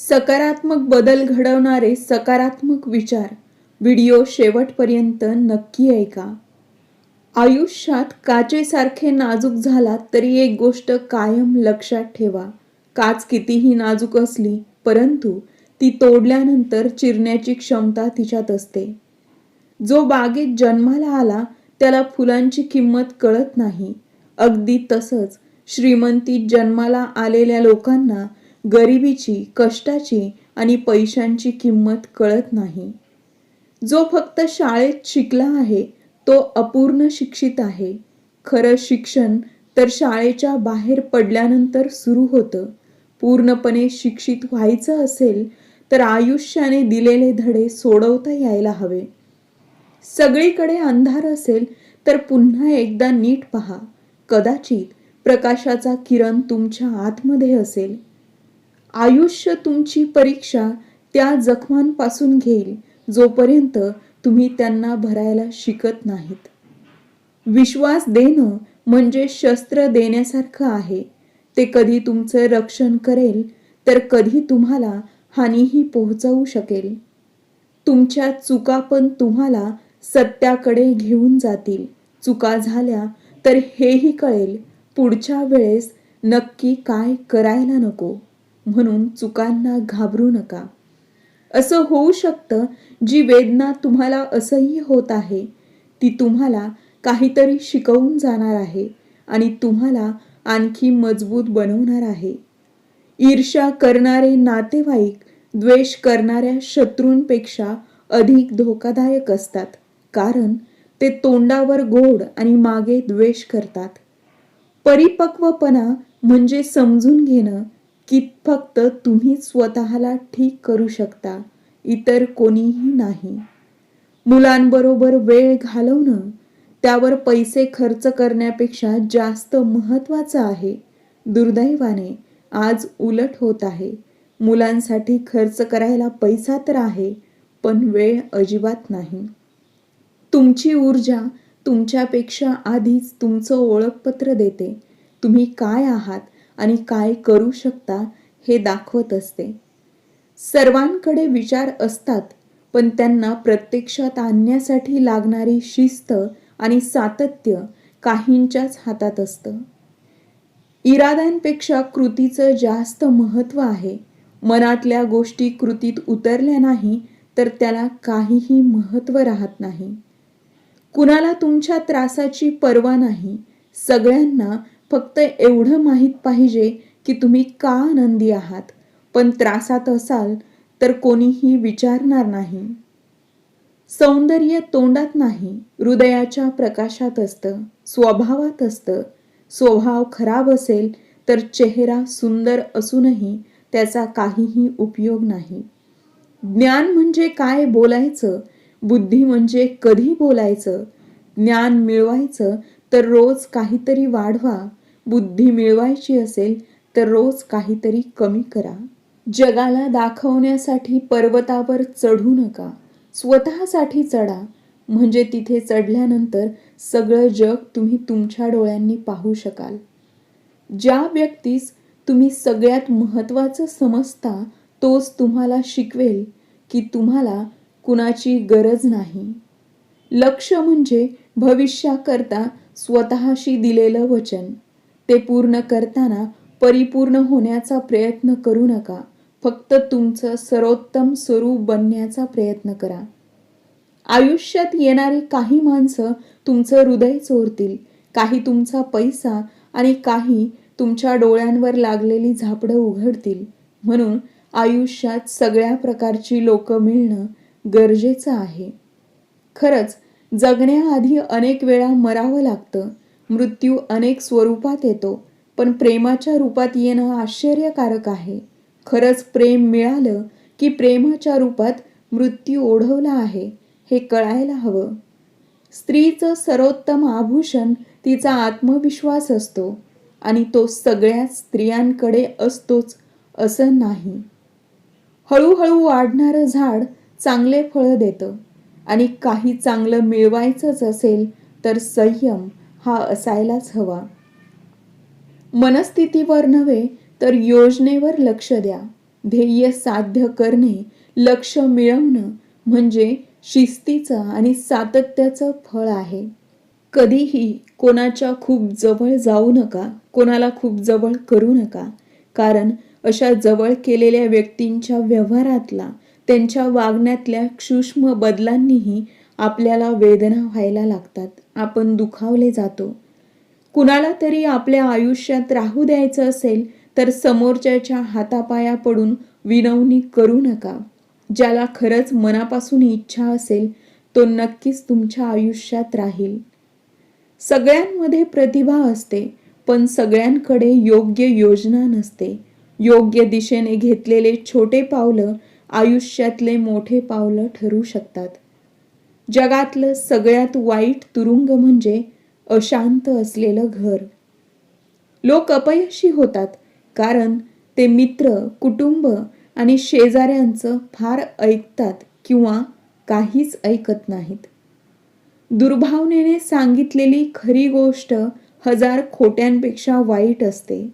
सकारात्मक बदल घडवणारे सकारात्मक विचार. व्हिडिओ शेवटपर्यंत नक्की ऐका. आयुष्यात काचेसारखे नाजूक झाला तरी एक गोष्ट कायम लक्षात ठेवा. काच कितीही नाजूक असली परंतु ती तोडल्यानंतर चिरण्याची क्षमता तिच्यात असते. जो बागेत जन्माला आला त्याला फुलांची किंमत कळत नाही. अगदी तसंच श्रीमंतीत जन्माला आलेल्या लोकांना गरिबीची कष्टाची आणि पैशांची किंमत कळत नाही. जो फक्त शाळेत शिकला आहे तो अपूर्ण शिक्षित आहे. खरं शिक्षण तर शाळेच्या बाहेर पडल्यानंतर सुरू होतं. पूर्णपणे शिक्षित व्हायचं असेल तर आयुष्याने दिलेले धडे सोडवता यायला हवे. सगळीकडे अंधार असेल तर पुन्हा एकदा नीट पहा. कदाचित प्रकाशाचा किरण तुमच्या आतमध्ये असेल. आयुष्य तुमची परीक्षा त्या जखमांपासून घेईल जोपर्यंत तुम्ही त्यांना भरायला शिकत नाहीत. विश्वास देणं म्हणजे शस्त्र देण्यासारखं आहे. ते कधी तुमचं रक्षण करेल तर कधी तुम्हाला हानीही पोहोचवू शकेल. तुमच्या चुका पण तुम्हाला सत्याकडे घेऊन जातील. चुका झाल्या तर हेही कळेल पुढच्या वेळेस नक्की काय करायला नको. म्हणून चुकांना घाबरू नका. असं होऊ शकतं जी वेदना तुम्हाला असह्य होत आहे ती तुम्हाला काहीतरी शिकवून जाणार आहे आणि तुम्हाला आणखी मजबूत बनवणार आहे. ईर्ष्या करणारे नातेवाईक द्वेष करणाऱ्या शत्रूंपेक्षा अधिक धोकादायक असतात कारण ते तोंडावर गोड आणि मागे द्वेष करतात. परिपक्वपणा म्हणजे समजून घेणं की फक्त तुम्ही स्वतःला ठीक करू शकता इतर कोणीही नाही. मुलांबरोबर वेळ घालवणं त्यावर पैसे खर्च करण्यापेक्षा जास्त महत्त्वाचं आहे. दुर्दैवाने आज उलट होत आहे. मुलांसाठी खर्च करायला पैसा तर आहे पण वेळ अजिबात नाही. तुमची ऊर्जा तुमच्यापेक्षा आधीच तुमचं ओळखपत्र देते. तुम्ही काय आहात आणि काय करू शकता हे दाखवत असते. सर्वांकडे विचार असतात पण त्यांना प्रत्यक्षात आणण्यासाठी लागणारी शिस्त आणि सातत्य काहींच्याच हातात असतं. इराद्यांपेक्षा कृतीचं जास्त महत्त्व आहे. मनातल्या गोष्टी कृतीत उतरल्या नाही तर त्याला काहीही महत्त्व राहत नाही. कुणाला तुमच्या त्रासाची पर्वा नाही सगळ्यांना फक्त एवढं माहीत पाहिजे की तुम्ही का आनंदी आहात. पण त्रासात असाल तर कोणीही विचारणार नाही. सौंदर्य तोंडात नाही हृदयाच्या प्रकाशात असतं स्वभावात असतं. स्वभाव खराब असेल तर चेहरा सुंदर असूनही त्याचा काहीही उपयोग नाही. ज्ञान म्हणजे काय बोलायचं? बुद्धी म्हणजे कधी बोलायचं? ज्ञान मिळवायचं तर रोज काहीतरी वाढवा. बुद्धी मिळवायची असेल तर रोज काहीतरी कमी करा. जगाला दाखवण्यासाठी पर्वतावर चढू नका. स्वतःसाठी चढा. म्हणजे तिथे चढल्यानंतर सगळं जग तुम्ही तुमच्या डोळ्यांनी पाहू शकाल. ज्या व्यक्तीस तुम्ही सगळ्यात महत्त्वाचं समजता तोच तुम्हाला शिकवेल की तुम्हाला कुणाची गरज नाही. लक्ष म्हणजे भविष्याकरता स्वतःशी दिलेलं वचन. ते पूर्ण करताना परिपूर्ण होण्याचा प्रयत्न करू नका. फक्त तुमचं सर्वोत्तम स्वरूप बनण्याचा प्रयत्न करा. आयुष्यात येणारी काही माणसं तुमचं हृदय चोरतील. काही तुमचा पैसा आणि काही तुमच्या डोळ्यांवर लागलेली झापडं उघडतील. म्हणून आयुष्यात सगळ्या प्रकारची लोक मिळणं गरजेचं आहे. खरंच जगण्याआधी अनेक वेळा मरावं लागतं. मृत्यू अनेक स्वरूपात येतो पण प्रेमाच्या रूपात येणं आश्चर्यकारक आहे. खरंच प्रेम मिळालं की प्रेमाच्या रूपात मृत्यू ओढवला आहे हे कळायला हवं. स्त्रीचं सर्वोत्तम आभूषण तिचा आत्मविश्वास असतो आणि तो सगळ्या स्त्रियांकडे असतोच असं नाही. हळूहळू वाढणारं झाड चांगले फळं देतं आणि काही चांगलं मिळवायचंच असेल तर संयम हा असायलाच हवा. मनस्थितीवर नव्हे तर योजनेवर लक्ष द्या. ध्येय साध्य करणे लक्ष मिळवणं म्हणजे शिस्तीचं आणि सातत्याचं फळ आहे. कधीही कोणाच्या खूप जवळ जाऊ नका कोणाला खूप जवळ करू नका. कारण अशा जवळ केलेल्या व्यक्तींच्या व्यवहारातला त्यांच्या वागण्यातल्या सूक्ष्म बदलांनीही आपल्याला वेदना व्हायला लागतात. आपण दुखावले जातो. कुणाला तरी आपल्या आयुष्यात राहू द्यायचं असेल तर समोरच्याच्या हातापाया पडून विनवणी करू नका. ज्याला खरंच मनापासून इच्छा असेल तो नक्कीच तुमच्या आयुष्यात राहील. सगळ्यांमध्ये प्रतिभा असते पण सगळ्यांकडे योग्य योजना नसते. योग्य दिशेने घेतलेले छोटे पावलं आयुष्यातले मोठे पावलं ठरू शकतात. जगातलं सगळ्यात वाईट तुरुंग म्हणजे अशांत असलेलं घर. लोक अपयशी होतात कारण ते मित्र कुटुंब आणि शेजाऱ्यांचं फार ऐकतात किंवा काहीच ऐकत नाहीत. दुर्भावनेने सांगितलेली खरी गोष्ट हजार खोट्यांपेक्षा वाईट असते.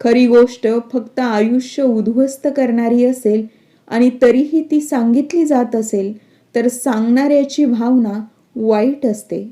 खरी गोष्ट फक्त आयुष्य उद्ध्वस्त करणारी असेल आणि तरीही ती सांगितली जात असेल तर सांगणाऱ्याची भावना वाईट असते.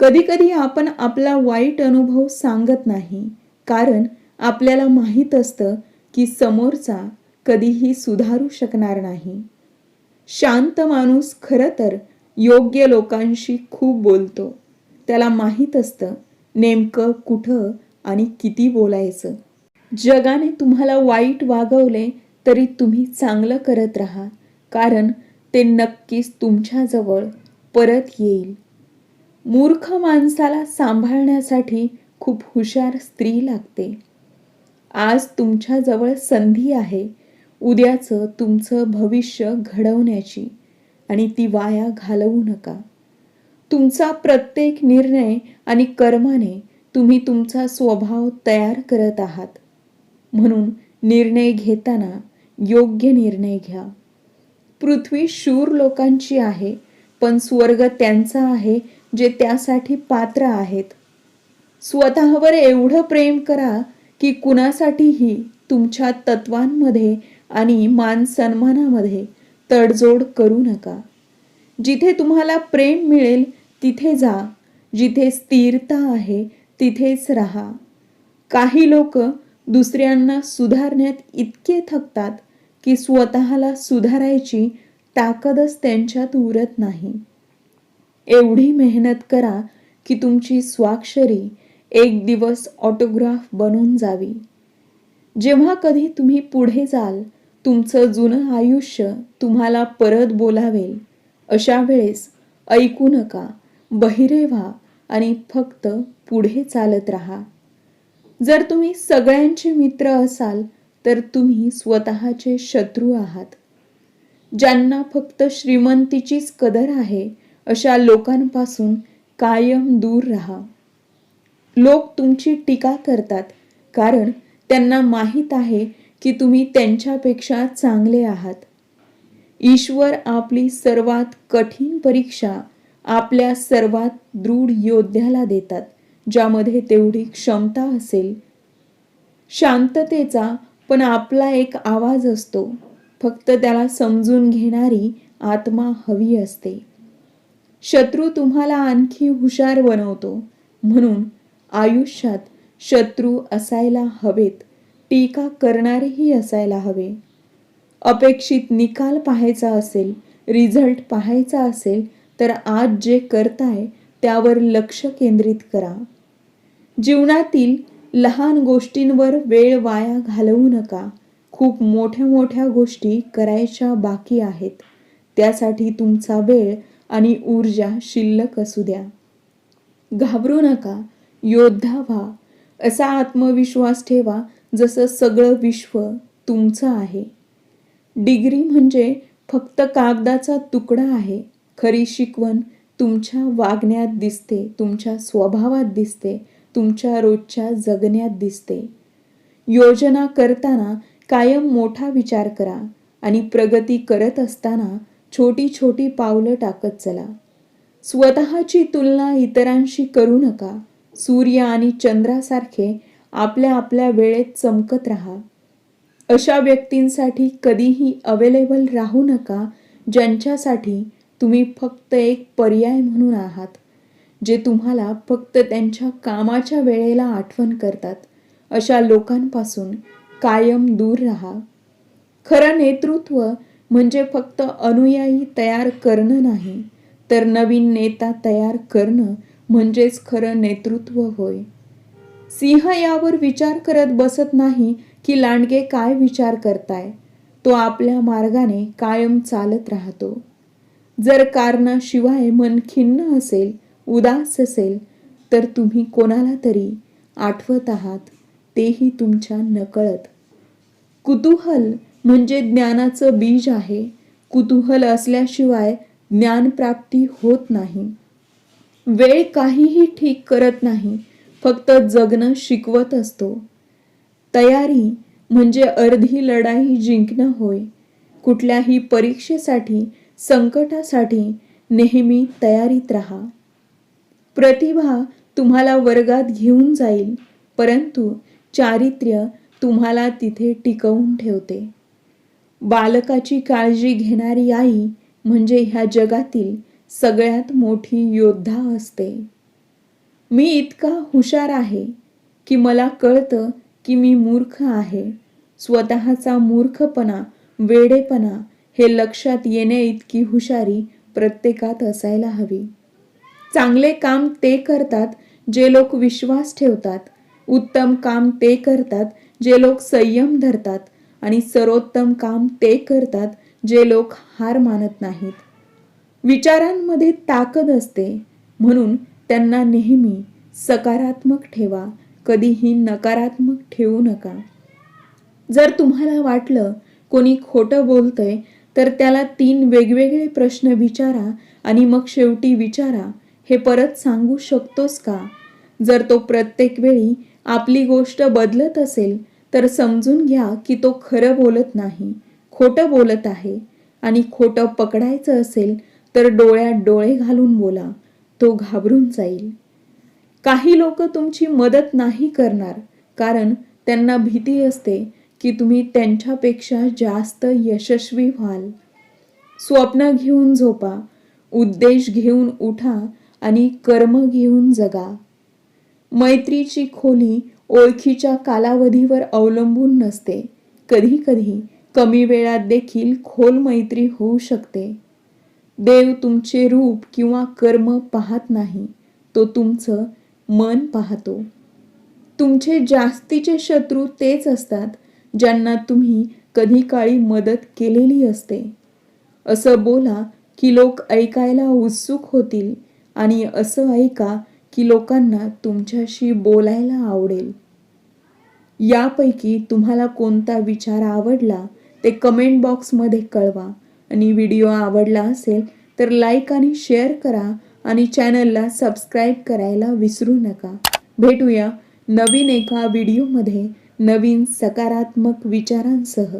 कधीकधी आपण आपला वाईट अनुभव सांगत नाही कारण आपल्याला माहीत असतं की समोरचा कधीही सुधारू शकणार नाही. शांत माणूस खरं तर योग्य लोकांशी खूप बोलतो. त्याला माहीत असतं नेमकं कुठं आणि किती बोलायचं. जगाने तुम्हाला वाईट वागवले तरी तुम्ही चांगलं करत राहा कारण ते नक्कीच तुमच्याजवळ परत येईल. मूर्ख माणसाला सांभाळण्यासाठी खूप हुशार स्त्री लागते. आज तुमच्याजवळ संधी आहे. उद्याचं तुमचं भविष्य घडवण्याची आणि ती वाया घालवू नका. तुमचा प्रत्येक निर्णय आणि कर्माने तुम्ही तुमचा स्वभाव तयार करत आहात. म्हणून निर्णय घेताना योग्य निर्णय घ्या. पृथ्वी शूर लोकांची आहे पण स्वर्ग त्यांचा आहे जे त्यासाठी पात्र आहेत. स्वतःवर एवढं प्रेम करा की कुणासाठीही तुमच्या तत्वांमध्ये आणि मान सन्मानामध्ये तडजोड करू नका. जिथे तुम्हाला प्रेम मिळेल तिथे जा. जिथे स्थिरता आहे तिथेच राहा. काही लोक दुसऱ्यांना सुधारण्यात इतके थकतात की स्वतःला सुधारायची ताकदच त्यांच्यात उरत नाही. एवढी मेहनत करा की तुमची स्वाक्षरी एक दिवस ऑटोग्राफ बनून जावी. जेव्हा कधी तुम्ही पुढे जाल तुमचं जुनं आयुष्य तुम्हाला परत बोलावेल. अशा वेळेस ऐकू नका बहिरे व्हा आणि फक्त पुढे चालत राहा. जर तुम्ही सगळ्यांचे मित्र असाल तर तुम्ही स्वतःचे शत्रू आहात. ज्यांना फक्त श्रीमंतीचीच कदर आहे अशा लोकांपासून कायम दूर राहा. लोक तुमची टीका करतात कारण त्यांना माहीत आहे की तुम्ही त्यांच्यापेक्षा चांगले आहात. ईश्वर आपली सर्वात कठीण परीक्षा आपल्या सर्वात दृढ योद्ध्याला देतात ज्यामध्ये तेवढी क्षमता असेल. शांततेचा पण आपला एक आवाज असतो. फक्त त्याला समजून घेणारी आत्मा हवी असते. शत्रू तुम्हाला आणखी हुशार बनवतो. म्हणून आयुष्यात शत्रू असायला हवेत. टीका करणारेही असायला हवे. अपेक्षित निकाल पाहायचा असेल रिझल्ट पाहायचा असेल तर आज जे करताय त्यावर लक्ष केंद्रित करा. जीवनातील लहान गोष्टींवर वेळ वाया घालवू नका. खूप मोठ्या मोठ्या गोष्टी करायच्या बाकी आहेत. त्यासाठी तुमचा वेळ आणि ऊर्जा शिल्लक असू द्या. घाबरू नका. योद्धा व्हा. असा आत्मविश्वास ठेवा जसं सगळं विश्व तुमचं आहे. डिग्री म्हणजे फक्त कागदाचा तुकडा आहे. खरी शिकवण तुमच्या वागण्यात दिसते तुमच्या स्वभावात दिसते. तुमच्या रोजच्या जगण्यात दिसते. योजना करताना कायम मोठा विचार करा आणि प्रगती करत असताना छोटी छोटी पावलं टाकत चला. स्वतःची तुलना इतरांशी करू नका. सूर्य आणि चंद्रासारखे आपल्या आपल्या वेळेत चमकत राहा. अशा व्यक्तींसाठी कधीही अवेलेबल राहू नका ज्यांच्यासाठी तुम्ही फक्त एक पर्याय म्हणून आहात. जे तुम्हाला फक्त त्यांच्या कामाच्या वेळेला आठवण करतात. अशा लोकांपासून कायम दूर राहा. खरं नेतृत्व म्हणजे फक्त अनुयायी तयार करणं नाही तर नवीन नेता तयार करणं म्हणजेच खरं नेतृत्व होय. सिंह यावर विचार करत बसत नाही की लांडगे काय विचार करताय. तो आपल्या मार्गाने कायम चालत राहतो. जर कारणाशिवाय मन खिन्न असेल उदास असेल तर तुम्ही कोणाला तरी आठवत आहात तेही तुमच्या नकळत. कुतूहल म्हणजे ज्ञानाचं बीज आहे. कुतूहल असल्याशिवाय ज्ञानप्राप्ती होत नाही. वेळ काहीही ठीक करत नाही फक्त जगणं शिकवत असतो. तयारी म्हणजे अर्धी लढाई जिंकणं होय. कुठल्याही परीक्षेसाठी संकटासाठी नेहमी तयारीत राहा. प्रतिभा तुम्हाला वर्गात घेऊन जाईल परंतु चारित्र्य तुम्हाला तिथे टिकवून ठेवते. बालकाची काळजी घेणारी आई म्हणजे ह्या जगातील सगळ्यात मोठी योद्धा असते. मी इतका हुशार आहे की मला कळतं की मी मूर्ख आहे. स्वतःचा मूर्खपणा वेडेपणा हे लक्षात येण्या इतकी हुशारी प्रत्येकात असायला हवी. चांगले काम ते करतात जे लोक विश्वास ठेवतात. उत्तम काम ते करतात जे लोक संयम धरतात. आणि सर्वोत्तम काम ते करतात जे लोक हार मानत नाहीत. विचारांमध्ये ताकद असते. म्हणून त्यांना नेहमी सकारात्मक ठेवा. कधीही नकारात्मक ठेवू नका. जर तुम्हाला वाटलं कोणी खोटं बोलतंय तर त्याला तीन वेगवेगळे प्रश्न विचारा आणि मग शेवटी विचारा हे परत सांगू शकतोस का? जर तो प्रत्येक वेळी आपली गोष्ट बदलत असेल तर समजून घ्या की तो खरं बोलत नाही खोटं बोलत आहे. आणि खोटं पकडायचं असेल तर डोळ्यात डोळे घालून बोला. तो घाबरून जाईल. काही लोक तुमची मदत नाही करणार कारण त्यांना भीती असते की तुम्ही त्यांच्यापेक्षा जास्त यशस्वी व्हाल. स्वप्न घेऊन झोपा. उद्देश घेऊन उठा. आणि कर्म घेऊन जगा. मैत्रीची खोली ओळखीच्या कालावधीवर अवलंबून नसते. कधी कधी कमी वेळात देखील खोल मैत्री होऊ शकते. देव तुमचे रूप किंवा कर्म पाहत नाही तो तुमचं मन पाहतो. तुमचे जास्तीचे शत्रू तेच असतात ज्यांना तुम्ही कधी काळी मदत केलेली असते. असं बोला की लोक ऐकायला उत्सुक होतील. आणि असं ऐका की लोकांना तुमच्याशी बोलायला आवडेल. यापैकी तुम्हाला कोणता विचार आवडला ते कमेंट बॉक्समध्ये कळवा. आणि व्हिडिओ आवडला असेल तर लाईक आणि शेअर करा आणि चॅनलला सबस्क्राईब करायला विसरू नका. भेटूया नवीन एका व्हिडिओमध्ये नवीन सकारात्मक विचारांसह.